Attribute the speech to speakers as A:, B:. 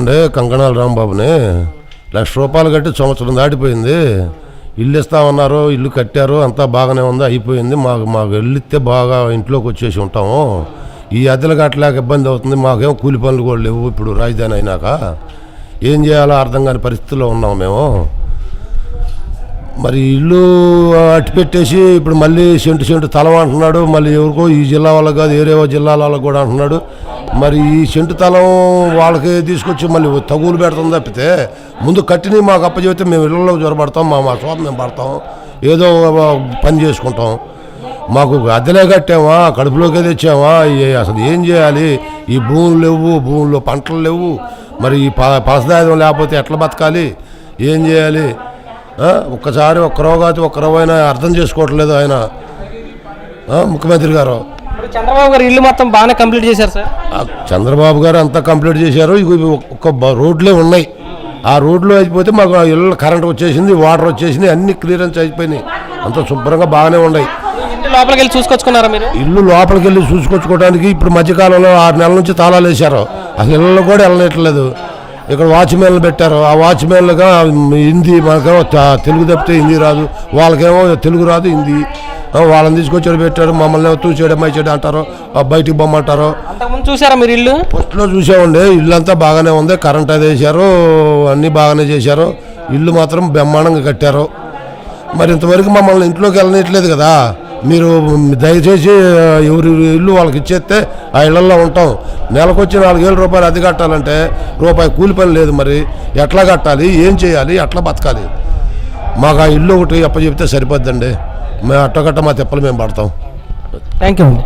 A: కదండి కంకణాల రాంబాబుని. లక్ష రూపాయలు కట్టి సంవత్సరం దాటిపోయింది. ఇల్లు ఇస్తామన్నారు ఇల్లు కట్టారు అంతా బాగానే ఉంది అయిపోయింది. మాకు మాకు వెళ్ళితే బాగా ఇంట్లోకి వచ్చేసి ఉంటాము. ఈ అద్దెలు కట్టలేక ఇబ్బంది అవుతుంది మాకేం కూలి పనులు కూడా లేవు ఇప్పుడు రాజధాని అయినాక. ఏం చేయాలో అర్థం కాని పరిస్థితుల్లో ఉన్నాము మేము. మరి ఇల్లు అట్టి పెట్టేసి ఇప్పుడు మళ్ళీ సెంటు సెంటు తలం అంటున్నాడు మళ్ళీ ఎవరికో ఈ జిల్లా వాళ్ళకి కాదు ఏరేవో జిల్లాల వాళ్ళకి కూడా అంటున్నాడు. మరి ఈ సెంటు తలం వాళ్ళకి తీసుకొచ్చి మళ్ళీ తగులు పెడుతుంది తప్పితే ముందు కట్టిని మాకు అప్పచెబితే మేము ఇళ్ళలో జ్వరపడతాం మా మా షాప్ మేము పడతాం ఏదో పని చేసుకుంటాం. మాకు అద్దెలే కట్టామా కడుపులోకే తెచ్చామా అసలు ఏం చేయాలి? ఈ భూములు లేవు భూముల్లో పంటలు లేవు. మరి ఈ ప లేకపోతే ఎట్లా బతకాలి? ఏం చేయాలి? ఒక్కసారి ఒక్క రోగాతి ఒక్క రవ్వైనా అర్థం చేసుకోవట్లేదు ఆయన? ముఖ్యమంత్రి గారు.
B: చంద్రబాబు గారు ఇల్లు మొత్తం బాగానే కంప్లీట్ చేశారు సార్?
A: చంద్రబాబు గారు అంతా కంప్లీట్ చేశారు. ఒక్క రోడ్లే ఉన్నాయి. ఆ రోడ్లు అయిపోతే మాకు ఇళ్ళ కరెంట్ వచ్చేసింది వాటర్ వచ్చేసింది అన్ని క్లియరెన్స్ అయిపోయినాయి. అంత శుభ్రంగా బాగానే ఉన్నాయి.
B: లోపలికి వెళ్ళి చూసుకొచ్చుకున్నారా మీరు?
A: ఇల్లు లోపలికి వెళ్ళి చూసుకొచ్చుకోవడానికి ఇప్పుడు మధ్యకాలంలో ఆరు నెలల నుంచి తాళాలు వేశారు. అసలు ఇళ్ళలో కూడా వెళ్ళనట్లేదు ఇక్కడ వాచ్మెన్లు పెట్టారు. ఆ వాచ్మెన్లుగా హిందీ మనకేమో తెలుగు తప్పితే హిందీ రాదు. వాళ్ళకేమో తెలుగు రాదు హిందీ. వాళ్ళని తీసుకొచ్చి ఈడ పెట్టారు. మమ్మల్ని ఏమో తూచేయడం మైచేయడం అంటారు. బయటికి బొమ్మంటారు.
B: చూసారా మీరు ఇల్లు?
A: ఫస్ట్లో చూసామండి. ఇల్లు అంతా బాగానే ఉంది. కరెంట్ అది వేశారు. అన్నీ బాగానే చేశారు. ఇల్లు మాత్రం బ్రహ్మాండంగా కట్టారు. మరి ఇంతవరకు మమ్మల్ని ఇంట్లోకి వెళ్ళనట్లేదు కదా. మీరు దయచేసి ఎవరి ఇల్లు వాళ్ళకి ఇచ్చేస్తే ఆ ఇళ్ళలో ఉంటాం. నెలకొచ్చి నాలుగేళ్ళ రూపాయలు అది కట్టాలంటే రూపాయి కూలి పని లేదు మరి. ఎట్లా కట్టాలి? ఏం చేయాలి? ఎట్లా బతకాలి? మాకు ఆ ఇల్లు ఒకటి అప్పచెప్తే సరిపోద్దండి. మేము అట్టగట్ట మా తెప్పలు మేము పడతాం.
B: థ్యాంక్ యూ అండి.